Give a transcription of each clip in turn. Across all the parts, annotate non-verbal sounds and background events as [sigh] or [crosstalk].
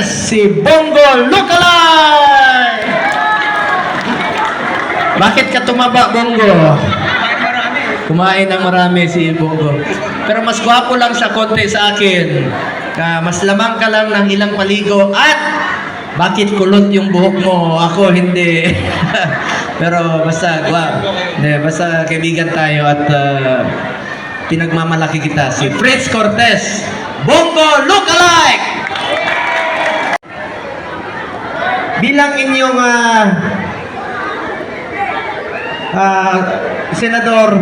Cortez, si Bongo Lookalike! Bakit ka tumaba, Bongo? Kumain ng marami si Bongo. Pero mas gwapo lang sa konti sa akin. Ka mas lamang ka lang ng ilang paligo at bakit kulot yung buhok mo? Ako hindi. [laughs] Pero basta gwa. Ne, basta kaibigan tayo at ah, pinagmamalaki kita si Fritz Cortez. Bongo lookalike! Bilang inyong ah, ah, senador,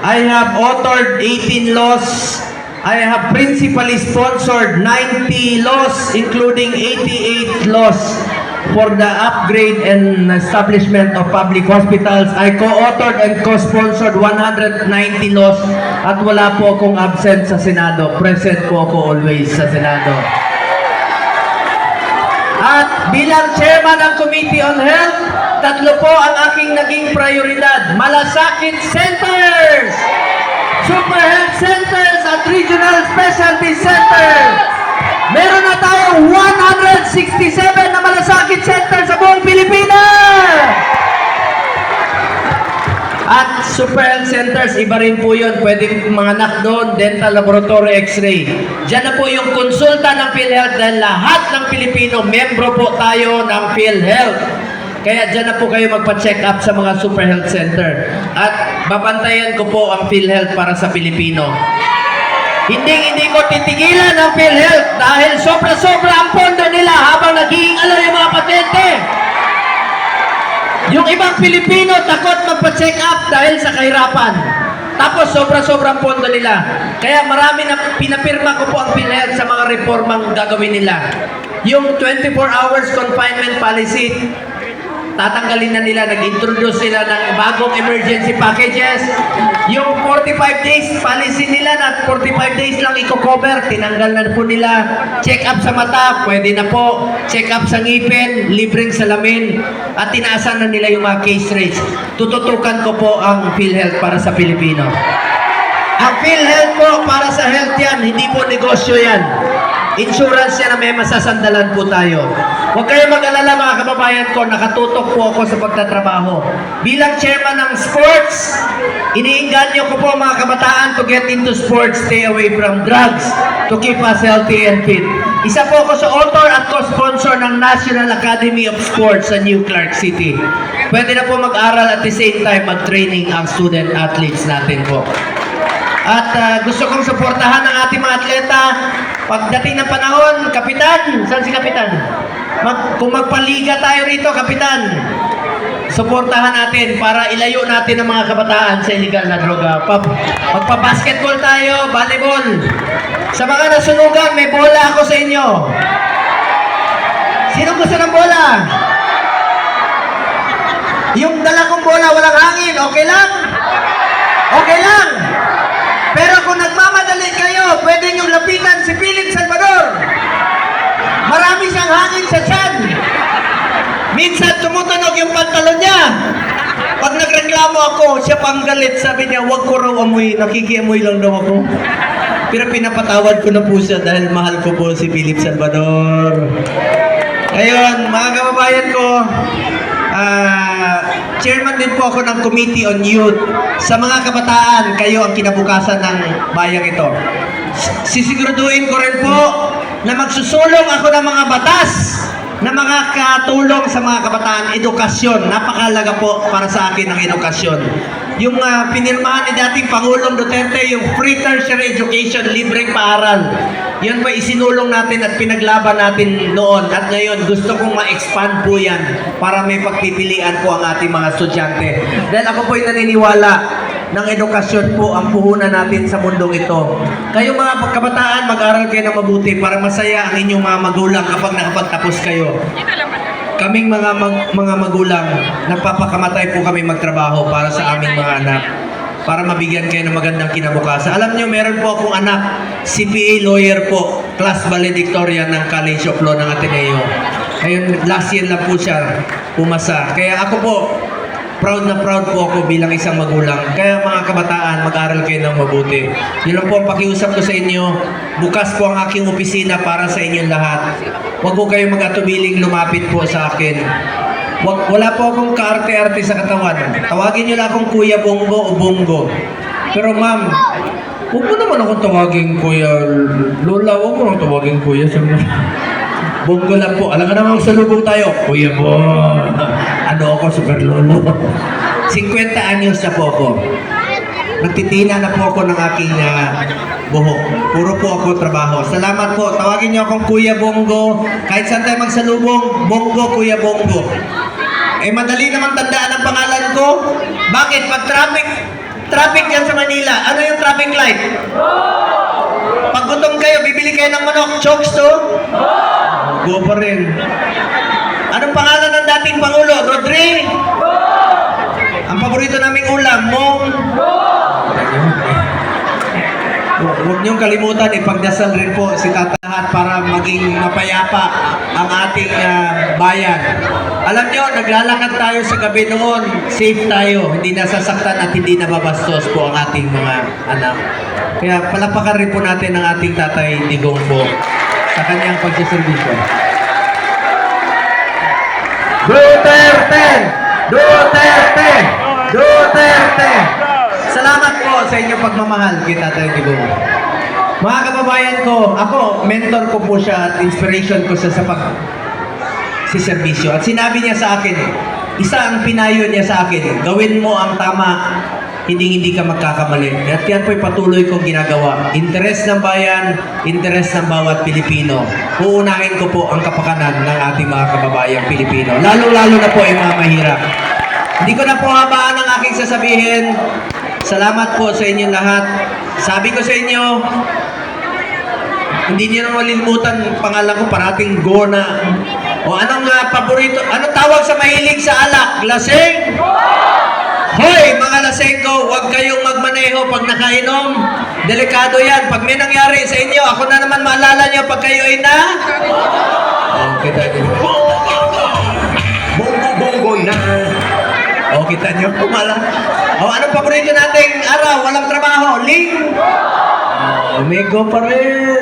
I have authored 18 laws. I have principally sponsored 90 laws, including 88 laws for the upgrade and establishment of public hospitals. I co-authored and co-sponsored 190 laws at wala po akong absent sa Senado. Present po ako always sa Senado. At bilang chairman ng Committee on Health, tatlo po ang aking naging prioridad. Malasakit Centers! Super Health Centers at Regional Specialty Centers! Meron na tayong 167 na malasakit center sa buong Pilipinas! At super health centers, iba rin po yun. Pwede mga anak doon, dental laboratory, x-ray. Diyan na po yung konsulta ng PhilHealth dahil lahat ng Pilipino, membro po tayo ng PhilHealth. Kaya dyan na po kayo magpa-check up sa mga super health center. At babantayan ko po ang PhilHealth para sa Pilipino. Hindi hindi ko titigilan ang PhilHealth dahil sobra-sobra ang pondo nila habang naghiingalo yung mga patente. Yung ibang Pilipino takot magpa-check up dahil sa kahirapan. Tapos sobra-sobrang pondo nila. Kaya marami na pinapirma ko po ang PhilHealth sa mga reformang gagawin nila. Yung 24 hours confinement policy, tatanggalin na nila, nag-introduce sila ng bagong emergency packages. Yung 45 days policy nila na 45 days lang i-cover, tinanggal na po nila. Check up sa mata, pwede na po. Check up sa ngipin, libreng salamin. At tinaasan na nila yung mga case rates. Tututukan ko po ang PhilHealth para sa Pilipino. Ang PhilHealth po para sa health yan, hindi po negosyo yan. Insurance yan na may masasandalan po tayo. Huwag kayo mag-alala mga kababayan ko, nakatutok po ako sa pagtatrabaho. Bilang chairman ng sports, iniinganyo ko po mga kabataan to get into sports, stay away from drugs, to keep us healthy and fit. Isa po ako sa author at co-sponsor ng National Academy of Sports sa New Clark City. Pwede na po mag-aral at the same time mag-training ang student athletes natin po. At ah, gusto kong suportahan ang ating mga atleta. Pagdating ng panahon, Kapitan, saan si Kapitan? Mag, kung magpaliga tayo rito, Kapitan, suportahan natin para ilayo natin ang mga kabataan sa illegal na droga. Pag, magpa-basketball tayo, volleyball. Sa mga nasunugan, may bola ako sa inyo. Sino gusto ng bola? Yung dala kong bola, walang hangin, okay lang? Okay lang? Pero kung nagmamadali kayo, pwede nyo lapitan si Philip Salvador. Marami siyang hangin sa tiyan. Minsan tumutunog yung pantalon niya. Pag nagreklamo ako, siya pang galit. Sabi niya, wag ko raw amoy. Nakikiamoy lang daw ako. Pero pinapatawad ko na po siya dahil mahal ko po si Philip Salvador. Ngayon, mga kababayan ko, ah, chairman din po ako ng Committee on Youth. Sa mga kabataan, kayo ang kinabukasan ng bayang ito. Sisiguraduhin ko rin po na magsusulong ako ng mga batas na mga katulong sa mga kabataan, edukasyon. Napakalaga po para sa akin ang edukasyon. Yung ah, pinirmahan ni dating Pangulong Duterte, yung free tertiary education, libreng paaral. Yan po isinulong natin at pinaglaban natin noon. At ngayon, gusto kong ma-expand po yan para may pagpipilian po ang ating mga estudyante. Dahil ako po'y naniniwala ng edukasyon po ang puhunan natin sa mundong ito. Kayong mga kabataan, mag-aral kayo ng mabuti para masaya ang inyong mga magulang kapag nakapagtapos kayo. Kaming mga mag- mga magulang, nagpapakamatay po kami magtrabaho para sa aming mga anak para mabigyan kayo ng magandang kinabukasan. Alam niyo, meron po akong anak, CPA lawyer po, class valedictorian ng College of Law ng Ateneo. Ngayon, last year lang po siya pumasa. Kaya ako po, proud na proud po ako bilang isang magulang. Kaya mga kabataan, mag-aral kayo ng mabuti. Yun lang po ang pakiusap ko sa inyo. Bukas po ang aking opisina para sa inyong lahat. Huwag po kayong mag-atubiling lumapit po sa akin. Wag, wala po akong kaarte-arte sa katawan. Tawagin niyo lang akong Kuya Bongo o Bongo. Pero ma'am, huwag mo naman akong tawagin Kuya Lola. Huwag mo akong tawagin Kuya. Bongo lang po. Alam ka naman salubong tayo. Kuya Bo. Ano ako, super lolo. [laughs] 50 anyos na po ako. Nagtitina na po ako ng aking ah, buhok. Puro po ako trabaho. Salamat po. Tawagin niyo akong Kuya Bongo. Kahit saan tayo magsalubong, Bongo, Kuya Bongo. Eh, madali naman tandaan ang pangalan ko. Bakit? Pag traffic, traffic yan sa Manila, ano yung traffic light? Pag gutom kayo, bibili kayo ng manok, chokes to? Go pa rin. Anong pangalan ng dating Pangulo? Rodri? Ang paborito naming ulam, mong... Hu- Huwag niyong kalimutan, ipagdasal rin po si tatahat para maging mapayapa ang ating ah, bayan. Alam niyo, naglalakad tayo sa gabi noon, safe tayo, hindi nasasaktan at hindi nababastos po ang ating mga anak. Kaya palapakan rin po natin ang ating tatay Digong po sa kanyang pagsiservisyo. Duterte! Duterte! Duterte! Salamat po sa inyong pagmamahal kay Tatay Digong. Mga kababayan ko, ako, mentor ko po siya at inspiration ko siya sa pag si serbisyo. At sinabi niya sa akin, isa ang pinayo niya sa akin, gawin mo ang tama, hindi hindi ka magkakamali. At yan po'y patuloy kong ginagawa. Interes ng bayan, interes ng bawat Pilipino. Uunahin ko po ang kapakanan ng ating mga kababayang Pilipino. Lalo-lalo na po yung mga mahirap. Hindi ko na po habaan ang aking sasabihin. Salamat po sa inyong lahat. Sabi ko sa inyo, hindi niyo na malilimutan pangalan ko parating Gona. O anong nga paborito? Anong tawag sa mahilig sa alak? Lasing? Hoy, mga lasing ko, huwag kayong magmaneho pag nakainom. Delikado yan. Pag may nangyari sa inyo, ako na naman maalala niyo pag kayo ay na... Oh, kita niyo. Bongo-bongo na. Oh, kita niyo. Kumala. Oh, anong paborito nating araw? Walang trabaho. Ling? Umigo pa rin.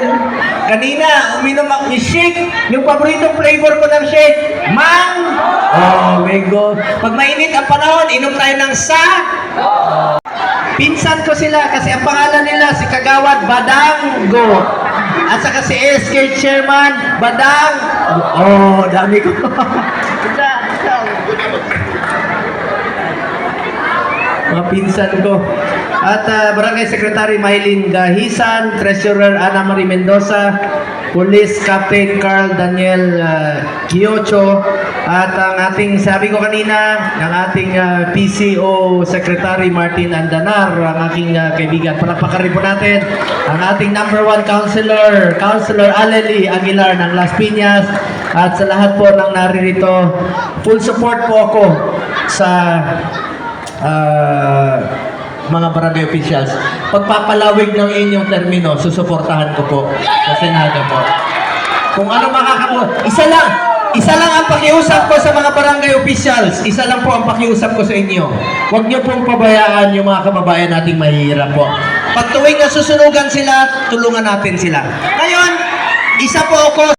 Kanina, uminom ako ng shake. Yung paboritong flavor ko ng shake, mang. Oh, umigo. Pag mainit ang panahon, inom tayo ng sa. Pinsan ko sila kasi ang pangalan nila si Kagawad Badanggo. At saka si SK Chairman Badang. Oh, dami ko. [laughs] mga pinsan ko. At ah, Barangay Secretary Maylin Gahisan, Treasurer Ana Marie Mendoza, Police Captain Carl Daniel uh, Quiocho, at ang ating, sabi ko kanina, ang ating ah, PCO Secretary Martin Andanar, ang aking ah, kaibigan. Palapakan rin po natin ang ating number one counselor, Counselor Aleli Aguilar ng Las Piñas, at sa lahat po ng naririto, full support po ako sa ah, mga barangay officials, pagpapalawig ng inyong termino, susuportahan ko po sa Senado po. Kung ano makakapo, isa lang, isa lang ang pakiusap ko sa mga barangay officials, isa lang po ang pakiusap ko sa inyo. Huwag niyo pong pabayaan yung mga kababayan nating mahihirap po. Pag tuwing nasusunugan sila, tulungan natin sila. Ngayon, isa po ako